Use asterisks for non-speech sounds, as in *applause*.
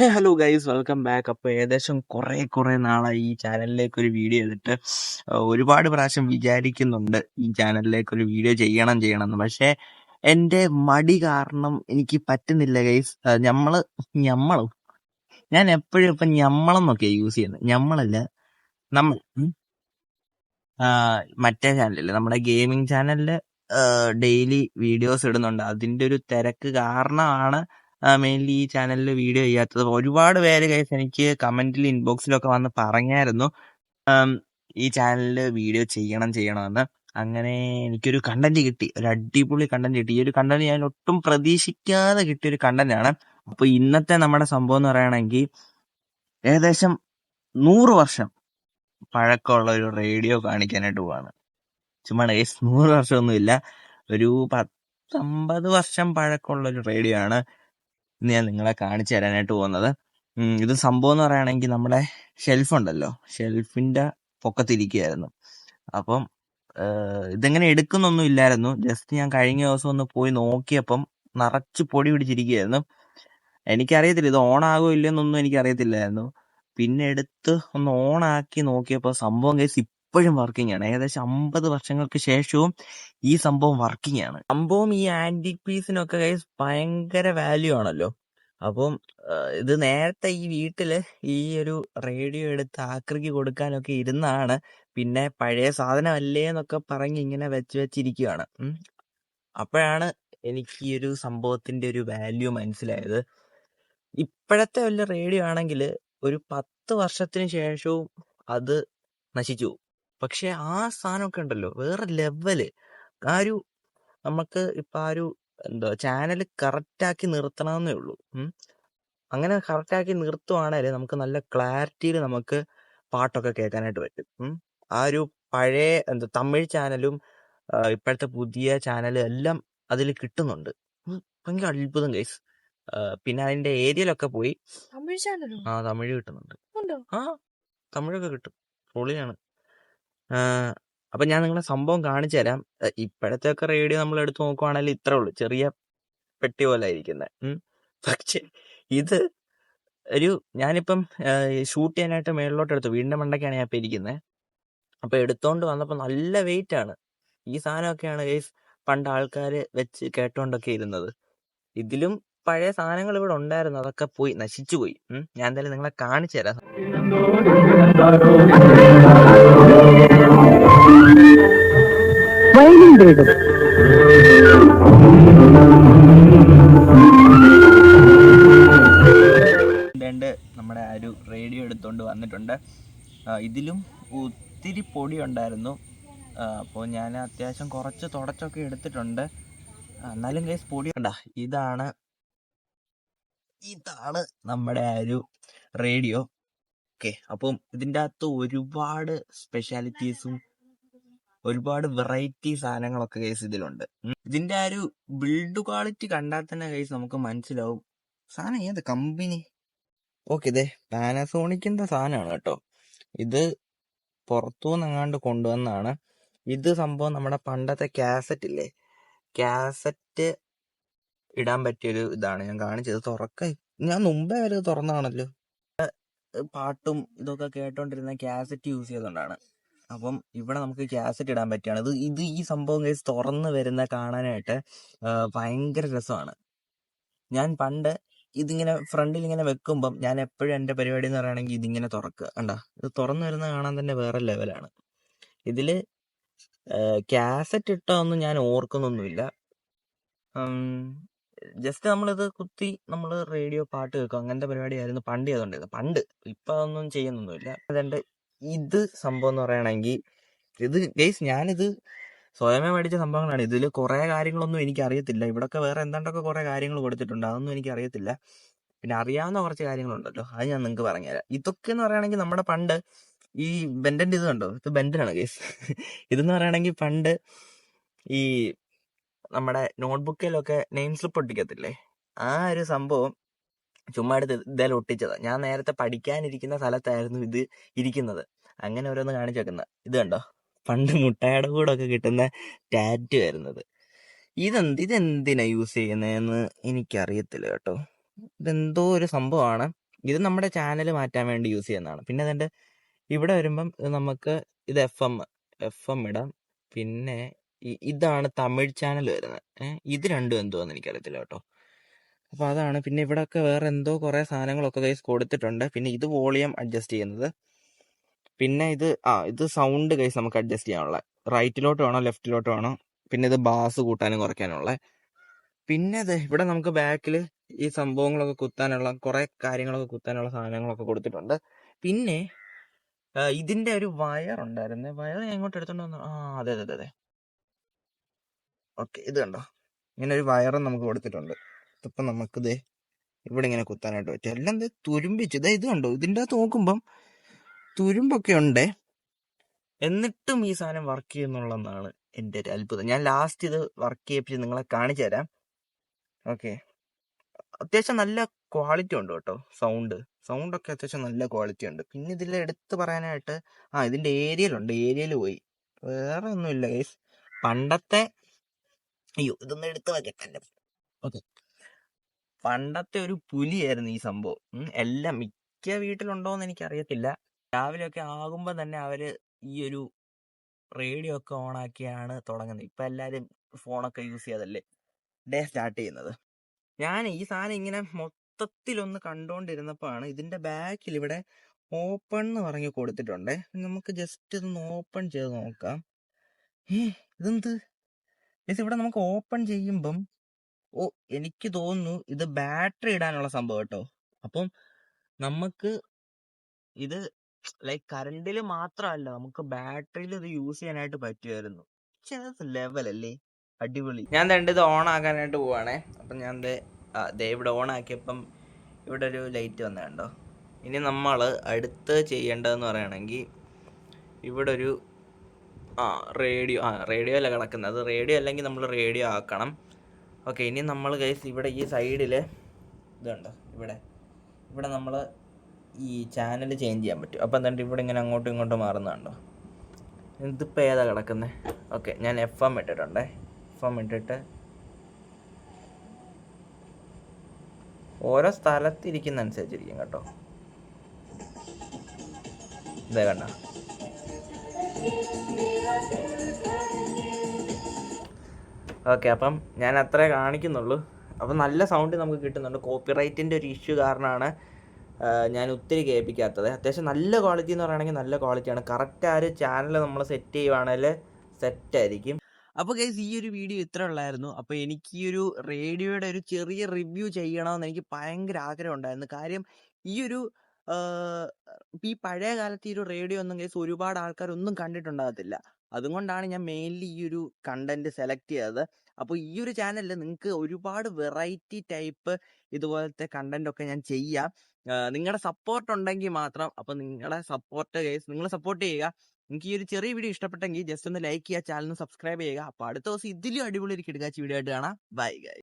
Hey hello guys welcome back അപ്പോൾ ഏകദേശം കുറേ കുറേ നാളായി ഈ ചാനലിലേക്ക് ഒരു വീഡിയോ ചെയ്തിട്ട് ഒരുപാട് പ്രാവശ്യം വിചാരിക്കുന്നുണ്ട് ഈ ചാനലിലേക്ക് ഒരു വീഡിയോ ചെയ്യണം ചെയ്യണം എന്ന് പക്ഷേ എന്റെ മടി കാരണം എനിക്ക് പറ്റുന്നില്ല ഗൈസ് ഞമ്മൾ ഞമ്മളും ഞാൻ എപ്പോഴും ഇപ്പം ഞമ്മളെന്നൊക്കെയാണ് യൂസ് ചെയ്യുന്നത്. ഞമ്മളല്ല നമ്മൾ. മറ്റേ ചാനലിൽ നമ്മുടെ ഗെയിമിംഗ് ചാനലിൽ ഡെയിലി വീഡിയോസ് ഇടുന്നുണ്ട്. അതിന്റെ ഒരു തിരക്ക് കാരണമാണ് മെയിൻലി ഈ ചാനലിൽ വീഡിയോ ചെയ്യാത്തത്. ഒരുപാട് പേര് കേസ് എനിക്ക് കമന്റിൽ ഇൻബോക്സിലൊക്കെ വന്ന് പറഞ്ഞായിരുന്നു. ഈ ചാനലിൽ വീഡിയോ ചെയ്യണം ചെയ്യണമെന്ന്. അങ്ങനെ എനിക്കൊരു കണ്ടന്റ് കിട്ടി. ഒരു അടിപൊളി കണ്ടന്റ് കിട്ടി. ഈ ഒരു കണ്ടന്റ് ഞാൻ ഒട്ടും പ്രതീക്ഷിക്കാതെ കിട്ടിയ ഒരു കണ്ടന്റ് ആണ്. അപ്പൊ ഇന്നത്തെ നമ്മുടെ സംഭവം എന്ന് പറയുകയാണെങ്കിൽ ഏകദേശം നൂറ് വർഷം പഴക്കമുള്ള ഒരു റേഡിയോ കാണിക്കാനായിട്ട് പോവാണ്. ചുമ്മാ ഗൈസ് നൂറ് വർഷമൊന്നുമില്ല. ഒരു പത്തമ്പത് വർഷം പഴക്കമുള്ള ഒരു റേഡിയോ ആണ്. ഇന്ന് ഞാൻ നിങ്ങളെ കാണിച്ചു തരാനായിട്ട് പോകുന്നത്. ഇത് സംഭവം എന്ന് പറയുകയാണെങ്കിൽ നമ്മുടെ ഷെൽഫ് ഉണ്ടല്ലോ. ഷെൽഫിന്റെ പൊക്കത്തിരിക്കുകയായിരുന്നു. അപ്പം ഇതെങ്ങനെ എടുക്കുന്നൊന്നും ഇല്ലായിരുന്നു. ജസ്റ്റ് ഞാൻ കഴിഞ്ഞ ദിവസം ഒന്ന് പോയി നോക്കിയപ്പം നിറച്ച് പൊടി പിടിച്ചിരിക്കുകയായിരുന്നു. എനിക്കറിയത്തില്ല ഇത് ഓൺ ആകോ ഇല്ലെന്നൊന്നും എനിക്കറിയത്തില്ലായിരുന്നു. പിന്നെ എടുത്ത് ഒന്ന് ഓണാക്കി നോക്കിയപ്പോൾ സംഭവം കേസ് ഇപ്പോഴും വർക്കിംഗ് ആണ്. ഏകദേശം അമ്പത് വർഷങ്ങൾക്ക് ശേഷവും ഈ സംഭവം വർക്കിംഗ് ആണ്. സംഭവം ഈ ആന്റിക് പീസിനൊക്കെ ഗൈസ് ഭയങ്കര വാല്യൂ ആണല്ലോ. അപ്പം ഇത് നേരത്തെ ഈ വീട്ടിൽ ഈ ഒരു റേഡിയോ എടുത്ത് ആക്രിക്ക് കൊടുക്കാനൊക്കെ ഇരുന്നാണ്. പിന്നെ പഴയ സാധനമല്ലേ എന്നൊക്കെ പറഞ്ഞ് ഇങ്ങനെ വെച്ച് വെച്ചിരിക്കുകയാണ് അപ്പോഴാണ് എനിക്ക് ഈ ഒരു സംഭവത്തിന്റെ ഒരു വാല്യൂ മനസ്സിലായത്. ഇപ്പോഴത്തെ വല്ല റേഡിയോ ആണെങ്കിൽ ഒരു പത്ത് വർഷത്തിന് ശേഷവും അത് നശിച്ചു പക്ഷെ ആ സാധനമൊക്കെ ഉണ്ടല്ലോ വേറെ ലെവൽ. ആ ഒരു നമുക്ക് ഇപ്പൊ ആ ഒരു എന്താ ചാനൽ കറക്റ്റാക്കി നിർത്തണമെന്നേ ഉള്ളൂ. അങ്ങനെ കറക്റ്റാക്കി നിർത്തുവാണെങ്കിൽ നമുക്ക് നല്ല ക്ലാരിറ്റിയിൽ നമുക്ക് പാട്ടൊക്കെ കേൾക്കാനായിട്ട് പറ്റും. ആ ഒരു പഴയ എന്താ തമിഴ് ചാനലും ഇപ്പോഴത്തെ പുതിയ ചാനലും എല്ലാം അതിൽ കിട്ടുന്നുണ്ട്. ഭയങ്കര അത്ഭുതം ഗൈസ്. പിന്നെ അതിന്റെ ഏരിയയിലൊക്കെ പോയി തമിഴ് ചാനലും? ആ തമിഴ് കിട്ടുന്നുണ്ട്. ആ തമിഴൊക്കെ കിട്ടും. പൊളിയാണ്. അപ്പൊ ഞാൻ നിങ്ങളെ സംഭവം കാണിച്ചു തരാം. ഇപ്പോഴത്തെ ഒക്കെ റേഡിയോ നമ്മൾ എടുത്ത് നോക്കുവാണെങ്കിൽ ഇത്രേ ഉള്ളൂ. ചെറിയ പെട്ടി പോലെ ഇരിക്കുന്നത് പക്ഷെ ഇത് ഒരു ഞാനിപ്പം ഷൂട്ട് ചെയ്യാനായിട്ട് മേളിലോട്ട് എടുത്തു വീടിന്റെ മണ്ടയ്ക്കാണ് ഞാൻ ഇപ്പം ഇരിക്കുന്നത് അപ്പൊ എടുത്തോണ്ട് വന്നപ്പോൾ നല്ല വെയിറ്റ് ആണ്. ഈ സാധനമൊക്കെയാണ് ഗൈസ് പണ്ട് ആൾക്കാര് വെച്ച് കേട്ടോണ്ടൊക്കെ ഇരുന്നത്. ഇതിലും പഴയ സാധനങ്ങൾ ഇവിടെ ഉണ്ടായിരുന്നു. അതൊക്കെ പോയി. നശിച്ചു പോയി. ഞാൻ എന്തായാലും നിങ്ങളെ കാണിച്ചു തരാം. രണ്ട് നമ്മുടെ ഒരു റേഡിയോ എടുത്തോണ്ട് വന്നിട്ടുണ്ട്. ഇതിലും ഒത്തിരി പൊടി ഉണ്ടായിരുന്നു. അപ്പോൾ ഞാൻ അത്യാവശ്യം കുറച്ച് തുടച്ചൊക്കെ എടുത്തിട്ടുണ്ട്. എന്നാലും കേസ് പൊടി കണ്ട ഇതാണ് ഇതാണ് നമ്മുടെ ആ ഒരു റേഡിയോ. ഓക്കെ അപ്പം ഇതിന്റെ അകത്ത് ഒരുപാട് സ്പെഷ്യാലിറ്റീസും ഒരുപാട് വെറൈറ്റി സാധനങ്ങളൊക്കെ കേസ് ഇതിലുണ്ട്. ഇതിന്റെ ആ ഒരു ബിൽഡ് ക്വാളിറ്റി കണ്ടാൽ തന്നെ കേസ് നമുക്ക് മനസ്സിലാവും. സാധനം ഏത് കമ്പനി ഓക്കെ ഇതേ പാനസോണിക്കിന്റെ സാധനമാണ് കേട്ടോ. ഇത് പുറത്തുനിന്ന് എങ്ങാണ്ട് കൊണ്ടുവന്നാണ് ഇത് സംഭവം നമ്മുടെ പണ്ടത്തെ കാസറ്റ് ഇല്ലേ? കാസറ്റ് ഇടാൻ പറ്റിയൊരു ഇതാണ്. ഞാൻ കാണിച്ചത് തുറക്ക. ഞാൻ മുമ്പേ വരെ തുറന്നാണല്ലോ പാട്ടും ഇതൊക്കെ കേട്ടോണ്ടിരുന്ന കാസറ്റ് യൂസ് ചെയ്തുകൊണ്ടാണ് അപ്പം ഇവിടെ നമുക്ക് കാസറ്റ് ഇടാൻ പറ്റിയാണ്. ഇത് ഇത് ഈ സംഭവം കേസ് തുറന്ന് വരുന്ന കാണാനായിട്ട് ഭയങ്കര രസമാണ്. ഞാൻ പണ്ട് ഇതിങ്ങനെ ഫ്രണ്ടിൽ ഇങ്ങനെ വെക്കുമ്പം ഞാൻ എപ്പോഴും എന്റെ പരിപാടി എന്ന് പറയുകയാണെങ്കിൽ ഇതിങ്ങനെ തുറക്കുക കണ്ട? ഇത് തുറന്നു വരുന്ന കാണാൻ തന്നെ വേറെ ലെവലാണ്. ഇതിൽ കാസറ്റ് ഇട്ടൊന്നും ഞാൻ ഓർക്കുന്നൊന്നുമില്ല. ജസ്റ്റ് നമ്മളിത് കുത്തി നമ്മൾ റേഡിയോ പാട്ട് കേൾക്കും. അങ്ങനത്തെ പരിപാടിയായിരുന്നു പണ്ട് ചെയ്തോണ്ടിരുന്നത്. പണ്ട്. ഇപ്പൊ അതൊന്നും ചെയ്യുന്നൊന്നുമില്ല. അതുകൊണ്ട് ഇത് സംഭവം എന്ന് പറയുകയാണെങ്കിൽ ഇത് ഗെയ്സ് ഞാനിത് സ്വയമേ മേടിച്ച സംഭവങ്ങളാണ്. ഇതിൽ കുറേ കാര്യങ്ങളൊന്നും എനിക്ക് അറിയത്തില്ല ഇവിടൊക്കെ വേറെ എന്താണ്ടൊക്കെ കുറേ കാര്യങ്ങൾ കൊടുത്തിട്ടുണ്ട് അതൊന്നും എനിക്ക് അറിയത്തില്ല പിന്നെ അറിയാവുന്ന കുറച്ച് കാര്യങ്ങളുണ്ടല്ലോ. അത് ഞാൻ നിങ്ങൾക്ക് പറഞ്ഞുതരാം. ഇതൊക്കെ എന്ന് പറയുകയാണെങ്കിൽ നമ്മുടെ പണ്ട് ഈ ബെൻഡന്റെ ഇത് കണ്ടോ? ഇത് ബെൻഡനാണ് കേസ് *laughs* ഇതെന്ന് പറയുകയാണെങ്കിൽ പണ്ട് ഈ നമ്മുടെ നോട്ട്ബുക്കിലൊക്കെ നെയിം സ്ലിപ്പ് ഒട്ടിക്കത്തില്ലേ? ആ ഒരു സംഭവം ചുമ്മാ എടുത്ത് ഇതേലും ഒട്ടിച്ചതാ. ഞാൻ നേരത്തെ പഠിക്കാനിരിക്കുന്ന സ്ഥലത്തായിരുന്നു ഇത് ഇരിക്കുന്നത്. അങ്ങനെ ഓരോന്ന് കാണിച്ചു വെക്കുന്ന. ഇത് കണ്ടോ? പണ്ട് മുട്ടയുടെ കൂടെ ഒക്കെ കിട്ടുന്ന ടാറ്റു വരുന്നത് ഇതെന്ത് ഇതെന്തിനാ യൂസ് ചെയ്യുന്നതെന്ന് എനിക്കറിയത്തില്ല കേട്ടോ. ഇതെന്തോ ഒരു സംഭവമാണ്. ഇത് നമ്മുടെ ചാനൽ മാറ്റാൻ വേണ്ടി യൂസ് ചെയ്യുന്നതാണ്. പിന്നെ അതിന്റെ ഇവിടെ വരുമ്പം നമുക്ക് ഇത് എഫ് എം എഫ് എം ഇടാം. പിന്നെ ഇതാണ് തമിഴ് ചാനൽ വരുന്നത്. ഏഹ് ഇത് രണ്ടും എന്തോന്ന് എനിക്കറിയത്തില്ല കേട്ടോ. അപ്പോൾ അതാണ്. പിന്നെ ഇവിടെ ഒക്കെ വേറെ എന്തോ കുറേ സാധനങ്ങളൊക്കെ കൈസ് കൊടുത്തിട്ടുണ്ട്. പിന്നെ ഇത് വോളിയം അഡ്ജസ്റ്റ് ചെയ്യുന്നത്. പിന്നെ ഇത് ആ ഇത് സൗണ്ട് കൈസ് നമുക്ക് അഡ്ജസ്റ്റ് ചെയ്യാനുള്ള. റൈറ്റിലോട്ട് വേണോ ലെഫ്റ്റിലോട്ട് വേണോ? പിന്നെ ഇത് ബാസ് കൂട്ടാനും കുറയ്ക്കാനുള്ള. പിന്നെ ഇത് ഇവിടെ നമുക്ക് ബാക്കിൽ ഈ സംഭവങ്ങളൊക്കെ കുത്താനുള്ള കുറെ കാര്യങ്ങളൊക്കെ കുത്താനുള്ള സാധനങ്ങളൊക്കെ കൊടുത്തിട്ടുണ്ട്. പിന്നെ ഇതിന്റെ ഒരു വയർ ഉണ്ടായിരുന്നു. വയർ എങ്ങോട്ട് എടുത്തോണ്ട് വന്നു ആ അതെ അതെ അതെ. ഓക്കെ. ഇത് കണ്ടോ? ഇങ്ങനെ ഒരു വയറും നമുക്ക് കൊടുത്തിട്ടുണ്ട്. ഇതിപ്പോൾ നമുക്കിത് ഇവിടെ ഇങ്ങനെ കുത്താനായിട്ട് പറ്റും. എല്ലാം ഇത് തുരുമ്പിച്ച്. ഇതാ ഇത് കണ്ടോ? ഇതിന്റെ അകത്ത് നോക്കുമ്പം തുരുമ്പൊക്കെ ഉണ്ട്. എന്നിട്ടും ഈ സാധനം വർക്ക് ചെയ്യുന്നുള്ളതാണ് എന്റെ ഒരു അത്ഭുതം. ഞാൻ ലാസ്റ്റ് ഇത് വർക്ക് ചെയ്യിപ്പിച്ച് നിങ്ങളെ കാണിച്ചു തരാം. ഓക്കെ. അത്യാവശ്യം നല്ല ക്വാളിറ്റി ഉണ്ട് കേട്ടോ സൗണ്ട് സൗണ്ടൊക്കെ അത്യാവശ്യം നല്ല ക്വാളിറ്റി ഉണ്ട്. പിന്നെ ഇതിൽ എടുത്ത് പറയാനായിട്ട് ആ ഇതിന്റെ ഏരിയയിലുണ്ട് ഏരിയയിൽ പോയി. വേറെ ഒന്നുമില്ല ഗൈസ് പണ്ടത്തെ അയ്യോ ഇതൊന്നും എടുത്ത് വെക്കട്ടെ ഓക്കെ. പണ്ടത്തെ ഒരു പുലിയായിരുന്നു ഈ സംഭവം. എല്ലാം മിക്ക വീട്ടിലുണ്ടോന്ന് എനിക്ക് അറിയത്തില്ല രാവിലെ ഒക്കെ ആകുമ്പോ തന്നെ അവർ ഈ ഒരു റേഡിയോ ഒക്കെ ഓണാക്കിയാണ് തുടങ്ങുന്നത്. ഇപ്പൊ എല്ലാരും ഫോണൊക്കെ യൂസ് ചെയ്യാതല്ലേ? ഡേ സ്റ്റാർട്ട് ചെയ്യുന്നത്. ഞാൻ ഈ സാധനം ഇങ്ങനെ മൊത്തത്തിലൊന്ന് കണ്ടുകൊണ്ടിരുന്നപ്പോഴാണ് ഇതിന്റെ ബാക്കിൽ ഇവിടെ ഓപ്പൺ എന്ന് പറഞ്ഞ് കൊടുത്തിട്ടുണ്ട്. നമുക്ക് ജസ്റ്റ് ഇതൊന്ന് ഓപ്പൺ ചെയ്ത് നോക്കാം. ഏ ഇതെന്ത്? ഇത് ഇവിടെ നമുക്ക് ഓപ്പൺ ചെയ്യുമ്പം ഓ എനിക്ക് തോന്നുന്നു ഇത് ബാറ്ററി ഇടാനുള്ള സംഭവം കേട്ടോ. അപ്പം നമുക്ക് ഇത് ലൈക് കറണ്ടിൽ മാത്രമല്ല നമുക്ക് ബാറ്ററിയിൽ ഇത് യൂസ് ചെയ്യാനായിട്ട് പറ്റുമായിരുന്നു ലെവൽ അല്ലേ? അടിപൊളി. ഞാൻ രണ്ട് ഇത് ഓൺ ആക്കാനായിട്ട് പോവാണേ. അപ്പം ഞാൻ ദേ ഇവിടെ ഓൺ ആക്കിയപ്പം ഇവിടെ ഒരു ലൈറ്റ് വന്ന കണ്ടോ. ഇനി നമ്മൾ അടുത്ത് ചെയ്യേണ്ടതെന്ന് പറയുകയാണെങ്കിൽ ഇവിടെ ഒരു ആ റേഡിയോ ആ റേഡിയോ അല്ല കിടക്കുന്നത്. റേഡിയോ അല്ലെങ്കിൽ നമ്മൾ റേഡിയോ ആക്കണം. ഓക്കെ ഇനി നമ്മൾ ഗൈസ് ഇവിടെ ഈ സൈഡിൽ ഇതുണ്ടോ. ഇവിടെ ഇവിടെ നമ്മൾ ഈ ചാനൽ ചേഞ്ച് ചെയ്യാൻ പറ്റും. അപ്പം എന്നിട്ട് ഇവിടെ ഇങ്ങനെ അങ്ങോട്ടും ഇങ്ങോട്ടും മാറുന്നുണ്ടോ ഇതിപ്പോൾ ഏതാ കിടക്കുന്നത് ഓക്കെ ഞാൻ എഫ് എം ഇട്ടിട്ടുണ്ട്. എഫ് എം ഇട്ടിട്ട് ഓരോ സ്ഥലത്തിരിക്കുന്ന അനുസരിച്ചിരിക്കും കേട്ടോ. ഇതേ കണ്ട? ഓക്കെ അപ്പം ഞാൻ അത്രേ കാണിക്കുന്നുള്ളൂ. അപ്പം നല്ല സൗണ്ട് നമുക്ക് കിട്ടുന്നുണ്ട്. കോപ്പിറൈറ്റിന്റെ ഒരു ഇഷ്യൂ കാരണമാണ് ഞാൻ ഒത്തിരി കേൾപ്പിക്കാത്തത്. അത്യാവശ്യം നല്ല ക്വാളിറ്റി എന്ന് പറയുകയാണെങ്കിൽ നല്ല ക്വാളിറ്റിയാണ് കറക്റ്റ് ആ ഒരു ചാനൽ നമ്മൾ സെറ്റ് ചെയ്യുവാണെങ്കിൽ സെറ്റായിരിക്കും അപ്പോൾ ഗൈസ് ഈ ഒരു വീഡിയോ ഇത്ര ഉള്ളായിരുന്നു. അപ്പോൾ എനിക്ക് ഈ ഒരു റേഡിയോയുടെ ഒരു ചെറിയ റിവ്യൂ ചെയ്യണമെന്ന് എനിക്ക് ഭയങ്കര ആഗ്രഹം ഉണ്ടായിരുന്നു. കാര്യം ഈ ഒരു ഈ പഴയ കാലത്ത് ഈ ഒരു റേഡിയോ ഒന്നും കേസ് ഒരുപാട് ആൾക്കാർ ഒന്നും കണ്ടിട്ടുണ്ടാകത്തില്ല. അതുകൊണ്ടാണ് ഞാൻ മെയിൻലി ഈ ഒരു കണ്ടന്റ് സെലക്ട് ചെയ്തത്. അപ്പോൾ ഈ ഒരു ചാനലിൽ നിങ്ങൾക്ക് ഒരുപാട് വെറൈറ്റി ടൈപ്പ് ഇതുപോലത്തെ കണ്ടന്റ് ഒക്കെ ഞാൻ ചെയ്യാം. നിങ്ങളുടെ സപ്പോർട്ട് ഉണ്ടെങ്കിൽ മാത്രം അപ്പോൾ നിങ്ങളുടെ സപ്പോർട്ട് കേസ് നിങ്ങൾ സപ്പോർട്ട് ചെയ്യുക. നിങ്ങൾക്ക് ഈ ഒരു ചെറിയ വീഡിയോ ഇഷ്ടപ്പെട്ടെങ്കിൽ ജസ്റ്റ് ഒന്ന് ലൈക്ക് ചെയ്യുക ചാനൽ സബ്സ്ക്രൈബ് ചെയ്യുക. അപ്പോൾ അടുത്ത ദിവസം ഇതിലും അടിപൊളി ഒരു കിടക്കാച്ചി വീഡിയോ ആയിട്ട് കാണാം. ബൈ ഗൈ